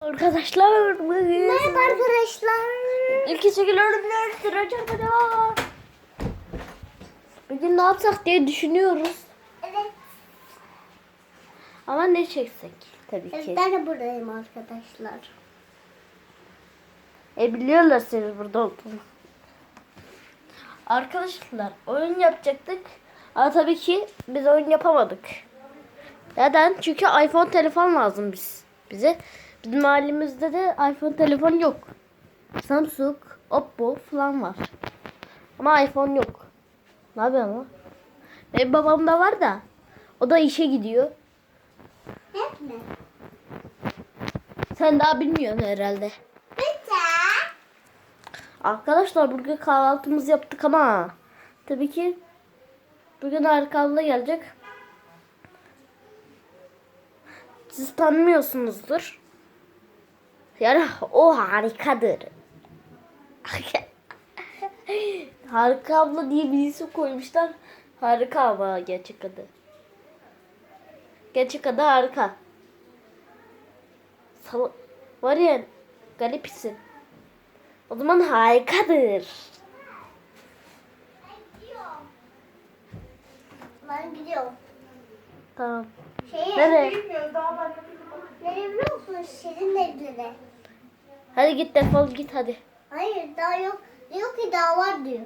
Arkadaşlar bugün Merhaba arkadaşlar. İlk çekiyorum hocam hadi. Bugün ne yapsak diye düşünüyoruz. Evet. Ama ne çeksek tabii evet ki. ben de buradayım arkadaşlar. E biliyorlar senin burada olduğunu. Arkadaşlar oyun yapacaktık. Ama tabii ki biz oyun yapamadık. Neden? Çünkü iPhone telefon lazım biz bize. Bizim mahallemizde de iPhone telefon yok. Samsung, Oppo falan var. Ama iPhone yok. Ne yapıyor ama? Benim babamda var da. O da işe gidiyor. Hep mi? Sen daha bilmiyorsun herhalde. Arkadaşlar bugün kahvaltımızı yaptık ama tabii ki bugün arkamda gelecek. Siz tanımıyorsunuzdur. Yani o harikadır. Harika abla diye bir isim koymuşlar. Harika ama gerçek adı. Gerçek adı harika. Sal var ya garip isim. O zaman harikadır. Ben gidiyorum. Tamam. Şeye, Nereye? Nereye biliyor musun? Şirin evlere. Hadi git defol git hadi. Hayır daha yok. Diyor ki daha var diyor.